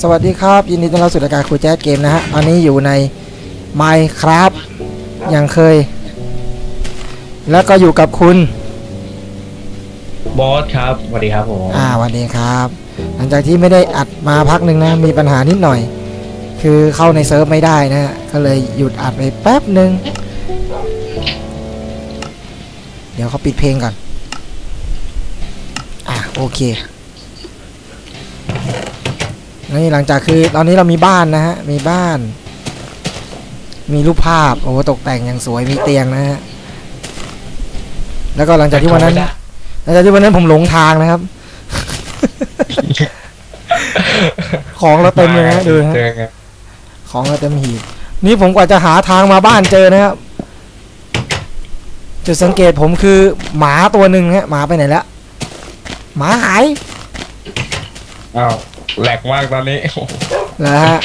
ปึ๊บสวัสดีครับ ยินดีต้อนรับสู่รายการครูแจ๊ดเกมนะฮะตอนนี้อยู่ใน Minecraft อย่างเคย แล้วก็อยู่กับคุณบอสครับสวัสดีครับผมอ่าสวัสดีครับ หลังจากที่ไม่ได้อัดมาพักหนึ่งนะ มีปัญหานิดหน่อย คือเข้าในเซิร์ฟไม่ได้นะฮะก็เลยหยุดอัดไปแป๊บหนึ่งเดี๋ยวเขาปิดเพลงก่อนอะโอเค นี่หลังจากคือตอนนี้เรามีบ้านนะฮะ มีบ้าน มีรูปภาพ โอ้โหตกแต่งอย่างสวย มีเตียงนะฮะ แล้วก็หลังจากที่วันนั้น หลังจากที่วันนั้นผมหลงทางนะครับ ของเราเต็มเลยนะดูนะฮะเจอไงของเราเต็มหีบ นี่ผมกว่าจะหาทางมาบ้านเจอนะครับ จุดสังเกตผมคือหมาตัวหนึ่งฮะ หมาไปไหนแล้ว หมาหาย อ้าว แหลกมากตอนนี้เหรอฮะ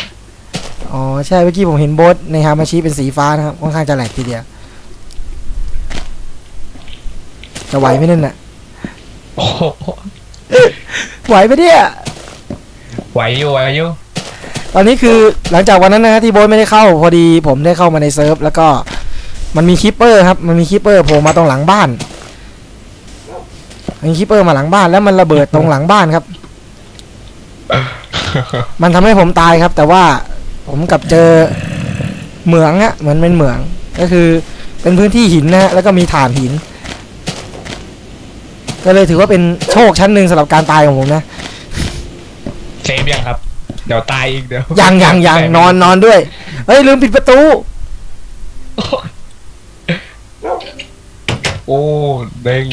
อ๋อ ใช่เมื่อกี้ผมเห็นโบสในฮามาชิเป็นสีฟ้านะครับ ค่อนข้างจะแหลกทีเดียว จะไหวไหมนั่นน่ะโอ้โหไหวไหมเนี่ยไหวอยู่ไหวอยู่ ตอนนี้คือหลังจากวันนั้นนะฮะที่โบสไม่ได้เข้า พอดีผมได้เข้ามาในเซิร์ฟแล้วก็มันมีคิปเปอร์ครับ มันมีคิปเปอร์โผล่มาตรงหลังบ้านมีคิปเปอร์มาหลังบ้านแล้วมันระเบิดตรงหลังบ้านครับ มันทำให้ผมตายครับ แต่ว่าผมกลับเจอเหมืองอะเหมือนเป็นเหมือง ก็คือเป็นพื้นที่หินนะฮะแล้วก็มีฐานหิน ก็เลยถือว่าเป็นโชคชั้นหนึ่งสำหรับการตายของผมนะเซฟยังครับ เดี๋ยวตายอีกเดี๋ยวยังยังยังนอนนอนด้วยเฮ้ยลืมปิดประตู โอ้เด้ง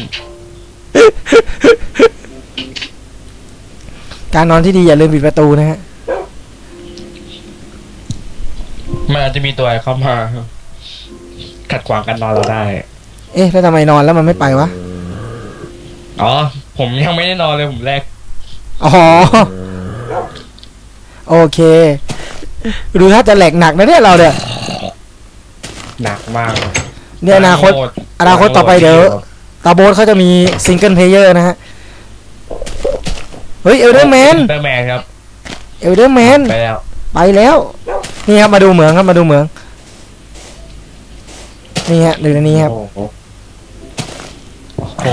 การนอนที่ดีอย่าลืมปิดประตูนะฮะมันอาจจะมีตัวอะไรเข้ามา ขัดขวางการนอนเราได้ เอ๊ะแล้วทำไมนอนแล้วมันไม่ไปวะอ๋อ ผมยังไม่ได้นอนเลยผมแรก อ๋อ โอเค ดูถ้าจะแหลกหนักนะเนี่ยเราเนี่ยหนักมากเนี่ยอนาคต อนาคตต่อไปเดี๋ยวตาโบสเขาจะมีซิงเกิลเพลเยอร์นะฮะ เฮ้ยเอลเดอร์แมนเดอร์แมนครับเอลเดอร์แมนไปแล้วไปแล้ว นี่ครับมาดูเหมืองครับมาดูเหมือง นี่ฮะดูในนี้ครับโอ้โหโอ้โห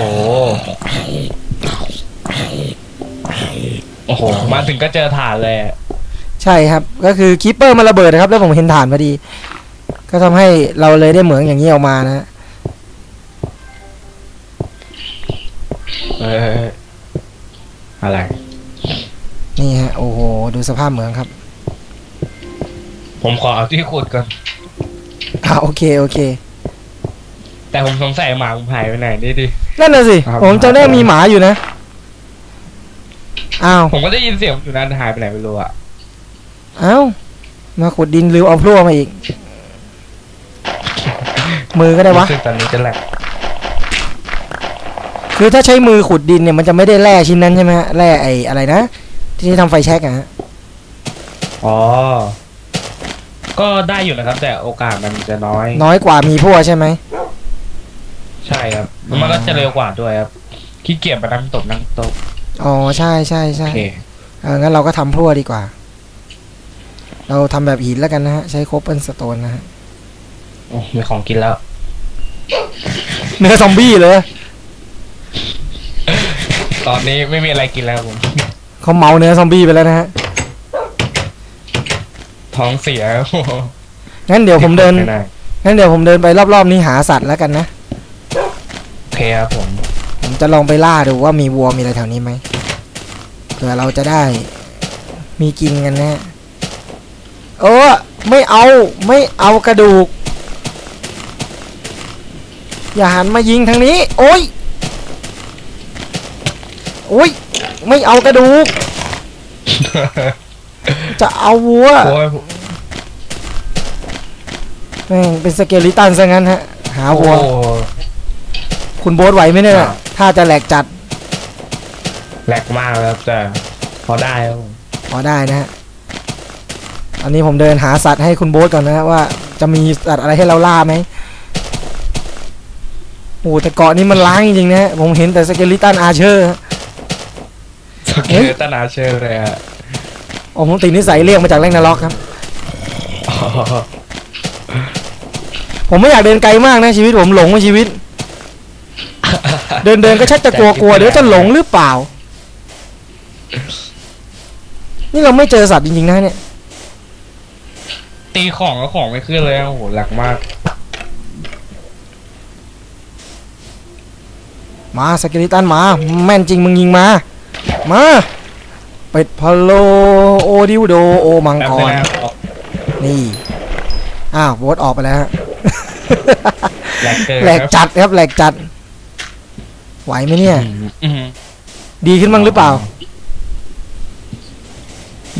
โอ้โห มาถึงก็เจอฐานเลยอะใช่ครับ ก็คือคีปเปอร์มันระเบิดนะครับ แล้วผมเห็นฐานพอดี ก็ทำให้เราเลยได้เหมืองอย่างนี้ออกมานะฮะเออ อะไร นี่ฮะ โอ้โห ดูสภาพเหมืองครับ ผมขอเอาที่ขุดก่อนอ่าโอเค โอเค แต่ผมสงสัยหมาผมหายไปไหนนี่ดิ นั่นน่ะสิ ครับ ผมจำได้มีหมาอยู่นะ อ้าว ผมก็ได้ยินเสียงอยู่นั้นหายไปไหนไม่รู้อะอ้าว มาขุดดินลืมเอาพลั่วมาอีก มือก็ได้วะ รู้สึกตอนนี้จะแหลก คือถ้าใช้มือขุดดินเนี่ยมันจะไม่ได้แร่ชิ้นนั้นใช่ไหมฮะแร่ไอ้อะไรนะที่ทำไฟแช็กอะฮะอ๋อ ก็ได้อยู่นะครับ แต่โอกาสมันจะน้อย น้อยกว่ามีพลั่วใช่ไหมใช่ครับแล้วมันก็จะเร็วกว่าด้วยครับขี้เกียจมานั่งตบนั่งตบอ๋อใช่ใช่ใช่โอเคเอองั้นเราก็ทำพลั่วดีกว่า เราทำแบบหินแล้วกันนะฮะใช้โคเปิลสโตนนะฮะโอ้มีของกินแล้ว เนื้อซอมบี้เลย ตอนนี้ไม่มีอะไรกินแล้วผม เขาเมาเนื้อซอมบี้ไปแล้วนะฮะ ท้องเสียงั้นเดี๋ยวผมเดิน ไได้งั้นเดี๋ยวผมเดินไปรอบๆนี้หาสัตว์แล้วกันนะ โอเคครับผมผมจะลองไปล่าดูว่ามีวัวมีอะไรแถวนี้ไหมเผื่อเราจะได้มีกินกันนะเออไม่เอาไม่เอากระดูก อย่าหันมายิงทางนี้ โอ้ย โอ้ย ไม่เอากระดูก จะเอาวัวโอ้ยแม่งเป็นสเกลิตันซะงั้นฮะ หาวัวโอ้คุณโบ๊ทไหวไหมเนี่ยครับถ้าจะแหลกจัด แหลกมากแล้วแต่พอได้ครับผมพอได้นะฮะ อันนี้ผมเดินหาสัตว์ให้คุณโบ๊ทก่อนนะฮะว่าจะมีสัตว์อะไรให้เราล่าไหมโอ้แต่เกาะนี้มันล้างจริงๆนะฮะผมเห็นแต่สเกลิตันอาเชอร์ส เกเลตันอาเชอร์เลยอะอ๋อผมติดนิสัยเรียกมาจากแรงนาล็อกครับอ๋อผมไม่อยากเดินไกลมากนะชีวิตผมหลงมาชีวิต เดินเดินก็ชักจะกลัวกลัวเดี๋ยวจะหลงหรือเปล่า นี่เราไม่เจอสัตว์จริงๆนะเนี่ย ตีของก็ของไม่ขึ้นเลยโอ้โหหลักมาก มาสเกลิตันมา แม่นจริงมึงยิงมา มาเป็ดพะโลโอดิวโดโอมังแป๊บกนึงรนะครับนี่อ้าวโบทออกไปแล้วฮะแหลกเกินแหลกจัดครับแหลกจัด ไหวไหมเนี่ยอืมดีขึ้นบ้างหรือเปล่า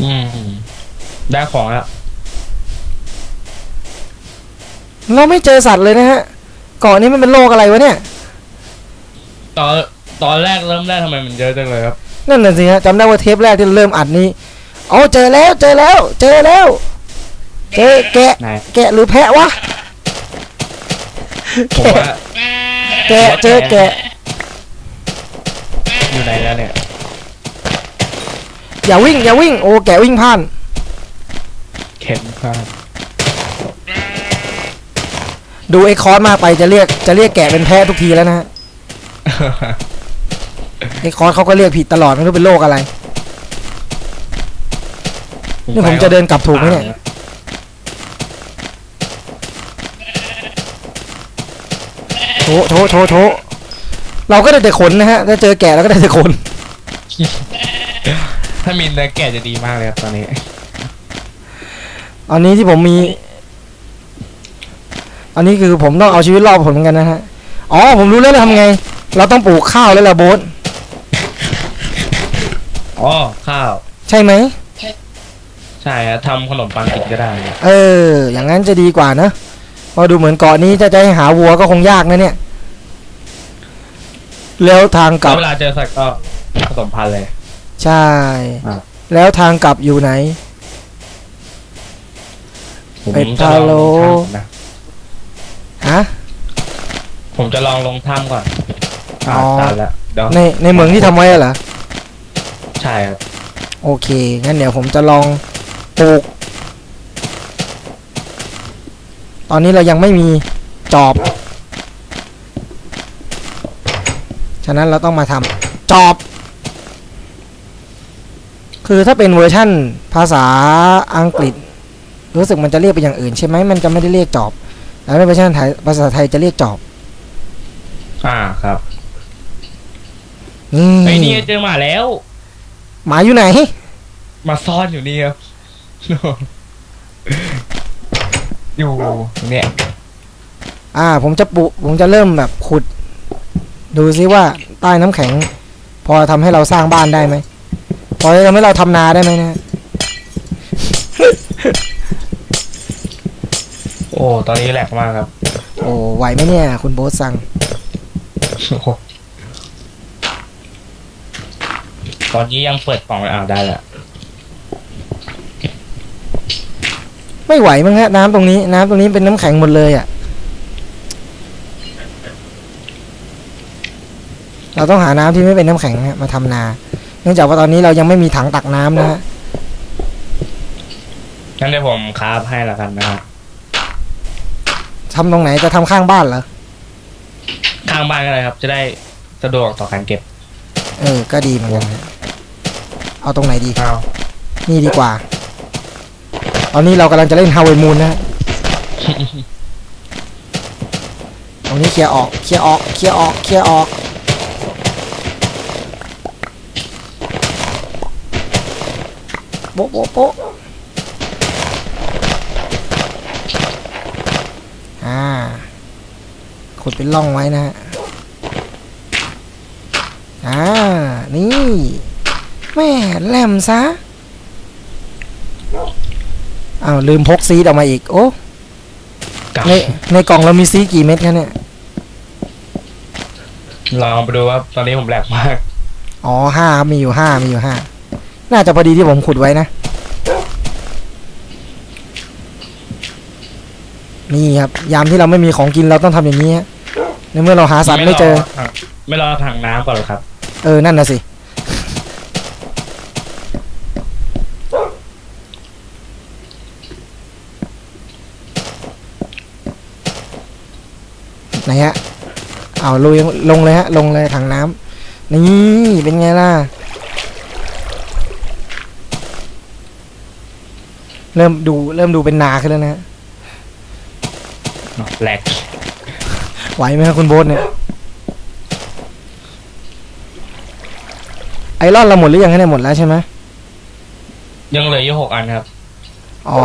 อืมได้ของแล้วเราไม่เจอสัตว์เลยนะฮะเกาะนี้มันเป็นโรคอะไรวะเนี่ย ตอนตอนแรกเริ่มแรกทำไมมันเยอะจังเลยครับ นั่นน่ะสิฮะจำได้ว่าเทปแรกที่เราเริ่มอัดนี้อ๋อเจอแล้วเจอแล้ว เจอแล้ว เจอแกะ ไหน แกะหรือแพะวะผมว่าแกะเจอแกะ อยู่ไหนแล้วเนี่ยอย่าวิ่งอย่าวิ่งโอ้แกะวิ่งผ่าน เข็นพลาดดูไอ้คอร์สมากไปจะเรียกจะเรียกแกะเป็นแพะทุกทีแล้วนะฮะ ไอ้คอร์สเขาก็เรียกผิดตลอดไม่รู้เป็นโรคอะไร นี่ผมจะเดินกลับถูกไหมเนี่ย โถโถโถโถเราก็ได้แต่ขนนะฮะ ถ้าเจอแกะเราก็ได้แต่ขน ถ้ามีเนื้อแกะจะดีมากเลยครับตอนนี้ อันนี้ที่ผมมี อันนี้คือผมต้องเอาชีวิตรอดผมเหมือนกันนะฮะ อ๋อ ผมรู้แล้วเราทำไง เราต้องปลูกข้าวแล้วล่ะโบ๊ท อ๋อข้าว ใช่ไหม ใช่ครับทำขนมปังกินก็ได้ เออ อย่างนั้นจะดีกว่านะเพอดูเหมือนเกาะนี้จะจะให้หาวัวก็คงยากนะเนี่ย แล้วทางกลับ เวลาเจอสัตว์ก็ผสมพันธุ์เลย ใช่ อะ แล้วทางกลับอยู่ไหน ผมเป็ดจะลองพะโล้ลงถ้ำนะฮะ ผมจะลองลงถ้ำก่อนอ่าอ๋อตายแล้วเดี๋ยวในในเหมืองที่ทำไว้เหรอ ใช่ครับโอเค งั้นเดี๋ยวผมจะลองปลูก ตอนนี้เรายังไม่มีจอบ ฉะนั้นเราต้องมาทำจอบ คือถ้าเป็นเวอร์ชั่นภาษาอังกฤษ รู้สึกมันจะเรียกไปอย่างอื่นใช่ไหม มันจะไม่ได้เรียกจอบแล้วในเวอร์ชันไทยภาษาไทยจะเรียกจอบ อ่าครับนี่ไอ้นี่เจอหมาแล้ว หมาอยู่ไหน มาซ่อนอยู่นี่ครับ อยู่เนี่ย อ่า ผมจะปุผมจะเริ่มแบบขุด ดูซิว่าใต้น้ำแข็ง พอทำให้เราสร้างบ้านได้ไหม พอจะทำให้เราทำนาได้ไหมนะ โอ้ ตอนนี้แหลกมากครับ โอ้ ไหวไหมเนี่ย คุณโบ๊ทสั่ง โอ้โห ตอนนี้ยังเปิดกล่องเลยอ่าได้แล้วไม่ไหวมั้งฮะน้ำตรงนี้ น้ำตรงนี้เป็นน้ำแข็งหมดเลยอะ่ะ เราต้องหาน้ำที่ไม่เป็นน้ำแข็งฮะมาทำนา เนื่องจากว่าตอนนี้เรายังไม่มีถังตักน้ำนะฮะงั้นเดี๋ยวผมคราฟให้ละกันนะครับทำตรงไหนจะทำข้างบ้านเหรอข้างบ้านก็ได้ครับ จะได้สะดวกต่อการเก็บ เออ ก็ดีเหมือนกันฮะ เอาตรงไหนดี อ้าวนี่ดีกว่า ตอนนี้เรากำลังจะเล่นฮาวเวิร์มูนนะฮะ ตรงนี้เคลียร์ออก เคลียร์ออก เคลียร์ออก เคลียร์ออก โป๊ะโป๊ะโป๊ะอ่า ขุดเป็นร่องไว้นะฮะ อ่า นี่ ม่แหลมซะอ้าวลืมพกซีดออกมาอีก โอ้กับในในกล่องเรามีซีดกี่เม็ดคะเนี่ยลองไปดูว่าตอนนี้ผมแหลกมาก อ๋อห้าครับมีอยู่ห้ามีอยู่ห้าน่าจะพอดีที่ผมขุดไว้นะ นี่ครับ ยามที่เราไม่มีของกินเราต้องทำอย่างนี้ฮะในเมื่อเราหาสัตว์ไม่เจอรไม่รอถังน้ำก่อนเหรอครับ เออ นั่นน่ะสิ ไหนฮะเอาลุยลงเลยฮะลงเลยถังน้ำนี่เป็นไงล่ะ เริ่มดูเริ่มดูเป็นนาขึ้นแล้วนะฮะแหลกไหวไหมครับคุณโบ๊ทเนี่ยไอรอนเราหมดหรือยังฮะเนี่ยหมดแล้วใช่ไหมยังเหลืออยู่หกอันครับ อ๋อ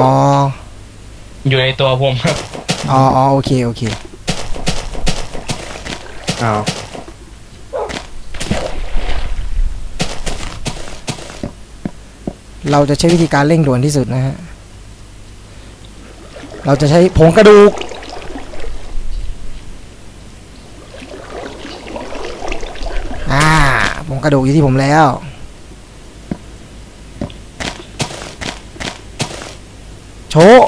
อยู่ในตัวผมครับ อ๋ออ๋อโอเค โอเค อ้าวเราจะใช้วิธีการเร่งด่วนที่สุดนะฮะ เราจะใช้ผงกระดูก อ่า ผงกระดูกอยู่ที่ผมแล้ว โชว์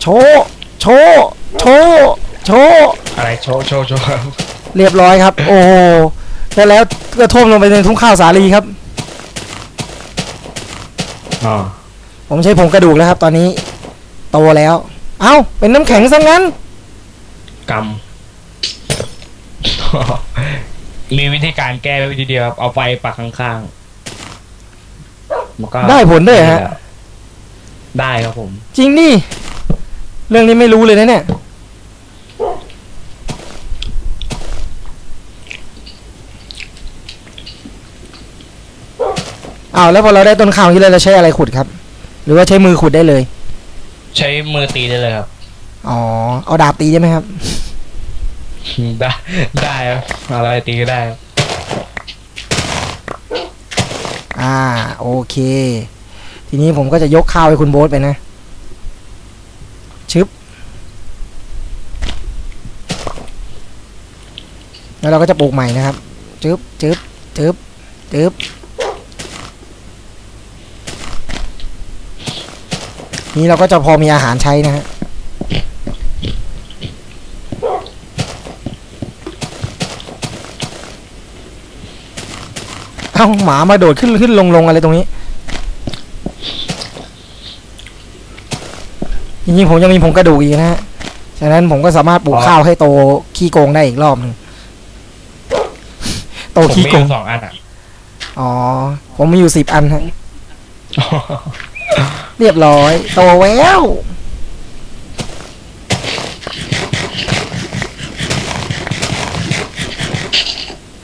โชว์โชว์โชว์โชว์อะไรโชว์โชว์โชว์ครับ เรียบร้อยครับ โอ้โหแล้วแล้วก็ท่วมลงไปในทุ่งข้าวสาลีครับอ๋อผมใช้ผงกระดูกแล้วครับ ตอนนี้โตแล้ว เอ้า เป็นน้ำแข็งซะงั้นกรรมมีวิธีการแก้วิธีเดียวครับ เอาไฟปักข้างๆมันก็ได้ผลด้วยเหรอฮะ ได้ครับผม จริงดิเรื่องนี้ไม่รู้เลยนะเนี่ย อ้าวแล้วพอเราได้ต้นข้าวที่แล้วเราใช้อะไรขุดครับ หรือว่าใช้มือขุดได้เลย ใช้มือตีได้เลยครับอ๋อเอาดาบตีได้ไหมครับ ได้ได้ครับอะไรตีก็ได้ครับอ่า โอเค ทีนี้ผมก็จะยกข้าวให้คุณโบ๊ทไปนะ ชึบ แล้วเราก็จะปลูกใหม่นะครับ จึ๊บจึ๊บจึ๊บจึ๊บ นี้เราก็จะพอมีอาหารใช้นะฮะเอ้าหมามาโดดขึ้นขึ้นลงลงอะไรตรงนี้จริงๆผมยังมีผงกระดูกอีกนะฮะฉะนั้นผมก็สามารถปลูกข้าวให้โตขี้โกงได้อีกรอบหนึ่งโตผมขี้มีโกองยู่สองอันอะอ๋อ ผมมีอยู่สิบอันฮะ เรียบร้อยโตแล้ว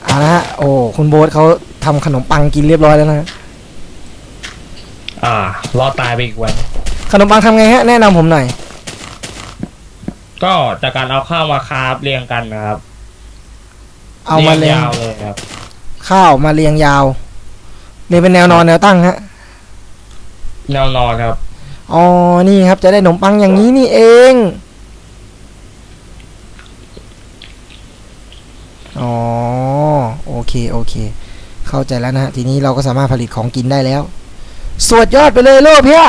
เอาละฮะโอ้คุณโบ๊ทเขาทำขนมปังกินเรียบร้อยแล้วนะฮะอ่ารอดตายไปอีกวัน ขนมปังทำไงฮะ แนะนำผมหน่อย ก็จากการเอาข้าวมาคาบเรียงกันนะครับเอามาเรียงยาวเลยครับ ข้าวมาเรียงยาวเรียงเป็นแนวนอนแนวตั้งฮะ แนวนอนครับ อ๋อ นี่ครับ จะได้ขนมปังอย่างนี้นี่เอง อ๋อ โอเค โอเค เข้าใจแล้วนะฮะทีนี้เราก็สามารถผลิตของกินได้แล้ว สวดยอดไปเลยโลกเพีย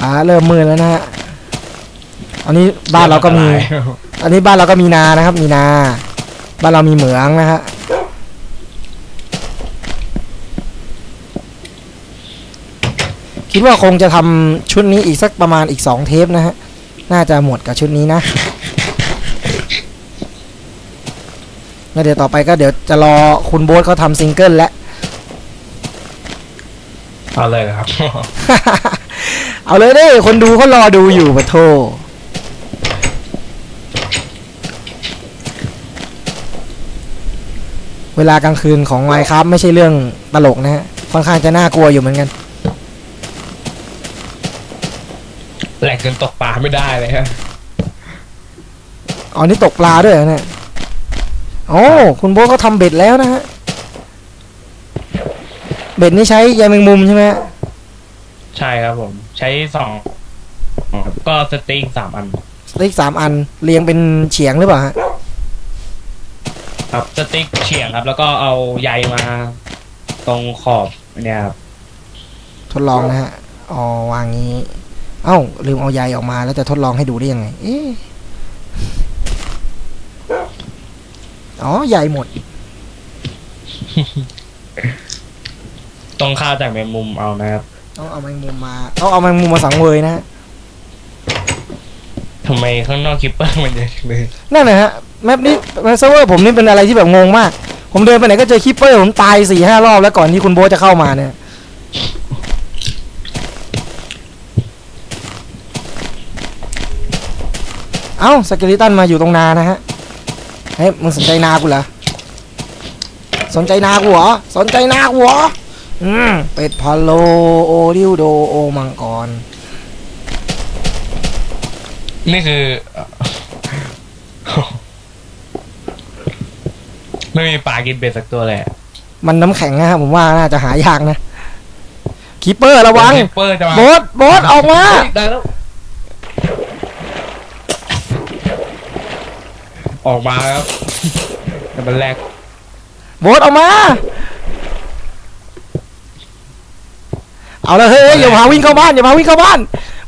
อ่า เริ่มมืดแล้วนะฮะ อันนี้บ้านเราก็มี อันนี้บ้านเราก็มีนานะครับ มีนา บ้านเรามีเหมืองนะฮะ คิดว่าคงจะทำชุดนี้อีกสักประมาณอีกสองเทปนะฮะ น่าจะหมดกับชุดนี้นะแล้วเดี๋ยวต่อไปก็เดี๋ยวจะรอคุณโบ๊ทเขาทำซิงเกิลแล้วเอาเลยครับ เอาเลยเด้คนดูเขารอดูอยู่ปะโทเวลากลางคืนของไมค์ครับไม่ใช่เรื่องตลกนะฮะ ค่อนข้างจะน่ากลัวอยู่เหมือนกัน แหลกจนตกปลาไม่ได้เลยครับอ๋อนี่ตกปลาด้วยเหรอเนี่ยโอ้คุณโบ๊ทเขาทำเบ็ดแล้วนะฮะเบ็ดนี่ใช้ใยแมงมุมใช่ไหมฮะใช่ครับผม ใช้สองก็สติ๊กสามอันสติ๊กสามอันเรียงเป็นเฉียงหรือเปล่าฮะครับสติ๊กเฉียงครับ แล้วก็เอาใยมาตรงขอบเนี่ยครับทดลองนะฮะอ๋อวางงี้ เอ้าลืมเอาใยออกมาแล้วจะทดลองให้ดูได้ยังไง เอ๊ะอ๋อใยหมดตรงข้าวจากแมงมุมเอานะครับต้องเอาแมงมุมมาต้องเอาแมงมุมมาสังเวยนะฮะทำไมข้างนอกคิปเปอร์มันเยอะจังเลยนั่นนะฮะแมปนี้แมปเซิร์ฟเวอร์ผมนี่เป็นอะไรที่แบบงงมาก ผมเดินไปไหนก็เจอคิปเปอร์ผมตายสี่ห้ารอบแล้วก่อนที่คุณโบทจะเข้ามาเนี่ย เอ้าสเกลิตันมาอยู่ตรงนานะฮะ เฮ้ยมึงสนใจนากูเหรอ สนใจนากูเหรอ สนใจนากูเหรอ อืมเป็ดพะโลโอริวโดโอมังกร นี่คือ ไม่มีปลากินเบ็ดสักตัวเลยอะมันน้ำแข็งนะฮะผมว่าน่าจะหายากนะคีเปอร์ระวังคิปเปอร์จะมาโบสโบสออกมาเฮ้ยได้แล้ว ออกมาครับแต่มันแรกโบสออกมา เอาละเฮ้ยอย่าพาวิ่งเข้าบ้านอย่าพาวิ่งเข้าบ้าน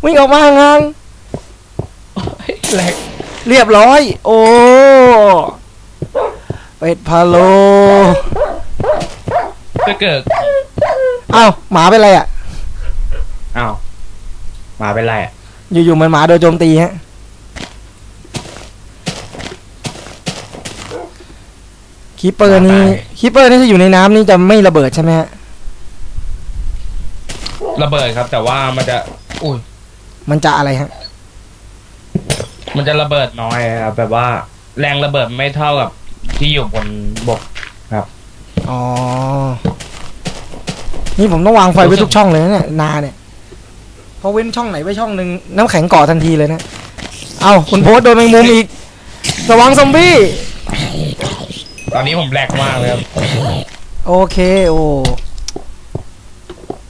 วิ่งออกมาห่างแรกๆเรียบร้อย โอ้เป็ดพะโลถ้าเกิดเอ้าหมาเป็นไรอะอ้าวหมาเป็นไรอะอยู่ๆมันหมาโดนโจมตีฮะ คีเปอร์นี่คีเปอร์นี่ถ้าอยู่ในน้ำนี่จะไม่ระเบิดใช่ไหมฮะระเบิดครับ แต่ว่ามันจะอุ้ยมันจะอะไรฮะ มันจะระเบิดน้อยครับแบบว่าแรงระเบิดไม่เท่ากับที่อยู่บนบกอ๋อ นี่ผมต้องวางไฟไว้ทุกช่องเลยนะเนี่ยนาเนี่ยเพราะเว้นช่องไหนไว้ช่องหนึ่งน้ำแข็งก่อทันทีเลยนะ เอาคุณโพสต์โดนแมงมุมอีกระวังซอมบี้ ตอนนี้ผมแรกมากเลยครับโอเคโอ้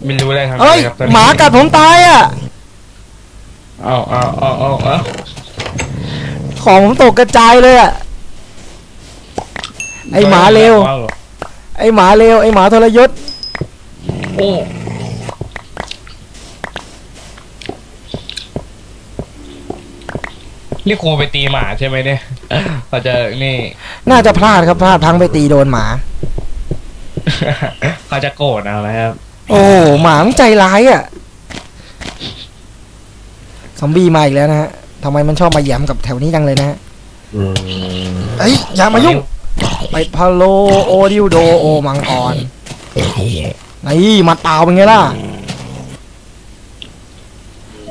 ไม่รู้อะไรทำเอ้ยครับตอนนี้หมากัดผมตายอะ เอาเอาเอาเอาเอาของผมตกกระจายเลยอะ ไอหมาเร็ว ไอหมาเร็ว ไอหมาทรยศ โอ้นี่ครูไปตีหมาใช่ไหมเนี่ย เขาจะนี่น่าจะพลาดครับพลาดพลังไปตีโดนหมา เขาจะโกรธเอานะครับ โอ้หมามันใจร้ายอะซอมบี้มาอีกแล้วนะฮะทำไมมันชอบมาแหย้มกับแถวนี้จังเลยนะฮะเอ้ยอย่ามายุ่งไปพะโลโอดิวโดโอมังกรนี่หมัดเปล่าเป็นไงล่ะ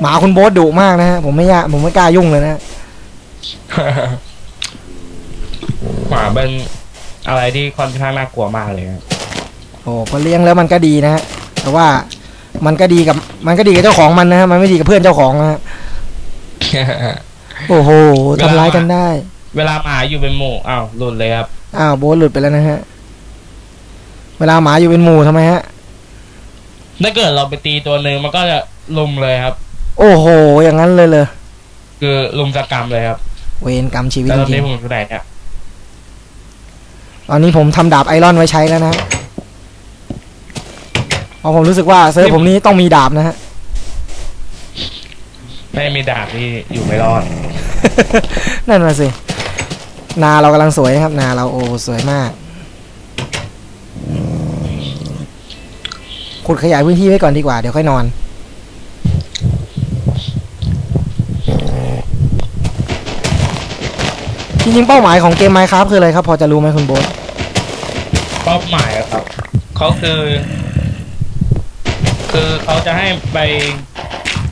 หมาคุณโบ๊ทดุมากนะฮะผมไม่ยาผมไม่กล้ายุ่งเลยนะห มาเป็นอะไรที่ค่อนข้างน่ากลัวมากเลยครับโอ้พอเลี้ยงแล้วมันก็ดีนะฮะแต่ว่ามันก็ดีกับ มันก็ดีกับเจ้าของมันนะฮะมันไม่ดีกับเพื่อนเจ้าของนะฮะโอ้โหทำร้ายกันได้ เวลาหมาอยู่เป็นหมู่อ้าวหลุดเลยครับอ้าวโบ๊ทหลุดไปแล้วนะฮะ เวลาหมาอยู่เป็นหมู่ทำไมฮะถ้าเกิดเราไปตีตัวหนึ่งมันก็จะลุมเลยครับ โอ้โห อย่างนั้นเลยเลย คือลุมสกรรมเลยครับ เวรกรรมชีวิตแล้วจตอนรินี้งผมอยู่ไหนเนี่ยๆ ตอนนี้ผมทำดาบไอรอนไว้ใช้แล้วนะฮะเพราะผมรู้สึกว่าเซิร์ฟผมนี้ต้องมีดาบนะฮะ ไม่มีดาบที่อยู่ไม่รอด นั่นน่ะสิ นาเรากำลังสวยนะครับ นาเราโอ้สวยมาก ขุดขยายพื้นที่ไว้ก่อนดีกว่า เดี๋ยวค่อยนอน จริงๆเป้าหมายของเกม Minecraft คืออะไรครับ พอจะรู้ไหมคุณโบ๊ทเป้าหมายอะครับเขาคือ คือเขาจะให้ไป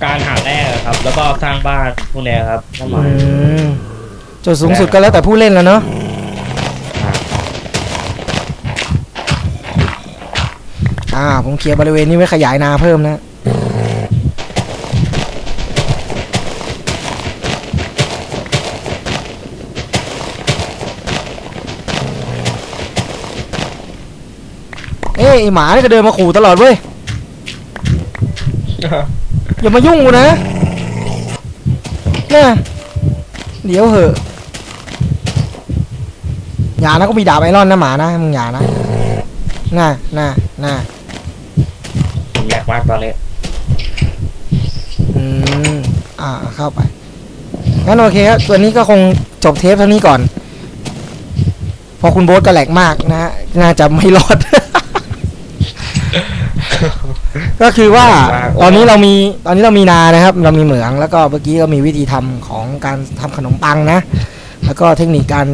การหาแร่ครับ แล้วก็สร้างบ้านพวกเนี้ยครับเป้าหมาย อืมจุดสูงสุดก็แล้วแต่ผู้เล่นแล้วเนาะอ่า ผมเคลียร์บริเวณนี้ไว้ขยายนาเพิ่มนะ เอ้ยไอ้หมานี่ก็เดินมาขู่ตลอดเว้ยอย่ามายุ่งกูนะน่ะเดี๋ยวเหอะอย่านะก็มีดาบไอรอนนะหมานะมึงอย่านะน่ะน่ะน่ะผมแหลกมากตอนนี้อืมอ่าเข้าไปงั้นโอเคครับตัวนี้ก็คงจบเทปเท่านี้ก่อนเพราะคุณโบ๊ทก็แหลกมากนะฮะน่าจะไม่รอด ก็คือว่ามากตอนนี้เรามีตอนนี้เรามีนานะครับ เรามีเหมืองแล้วก็เมื่อกี้ก็มีวิธีทำของการทำขนมปังนะ แล้วก็เทคนิคการ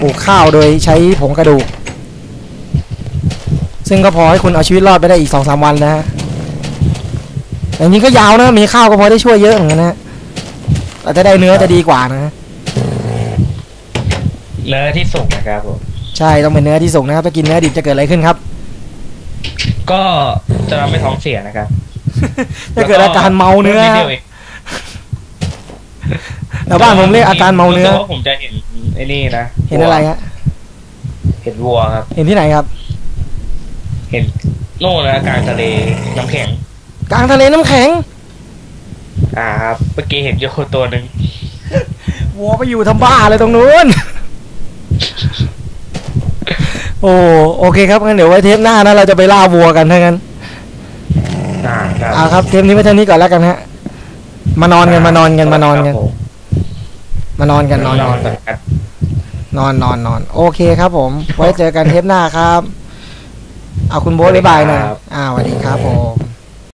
ปลูกข้าวโดยใช้ผงกระดูก ซึ่งก็พอให้คุณเอาชีวิตรอดไปได้อีกสองสามวันนะฮะแต่จริงๆก็ยาวนะมีข้าวก็พอได้ช่วยเยอะเหมือนกันนะแต่ถ้าได้เนื้อจะดีกว่านะเนื้อที่สุกนะครับผมใช่ต้องเป็นเนื้อที่สุกนะครับถ้ากินเนื้อดิบจะเกิดอะไรขึ้นครับ ก็ จะทำให้ท้องเสียนะครับจะเกิดอาการเมาเนื้อแล้วก็ดดียวงแต่บ้านผมเรียกอาการเมาเนื้อรู้สึกว่าผมจะเห็นไอ้นี่นะเห็นอะไรฮะเห็นวัวครับ เห็นที่ไหนครับ เห็นโน่นนะกลางทะเลน้ำแข็ง กลางทะเลน้ำแข็ง อ่าครับเมื่อกี้เห็นโยตัวหนึ่งวัวไปอยู่ทำบ้าอะไรตรงนู้นโอ้โอเคครับงั้นเดี๋ยวไว้เทปหน้านะเราจะไปล่าวัวกันถ้างั้นอ่าครับ เอาครับเทปนี้ไว้เท่านี้ก่อนแล้วกันฮะ มานอนกันมานอนกันมานอนกันครับผมมานอนกันนอนนอนกันกันนอนนอนนอนโอเคครับผม ไว้เจอกันเทปหน้าครับ เอาคุณโบ๊ทบ๊ายบายหน่อยอ่าสวัสดีครับผม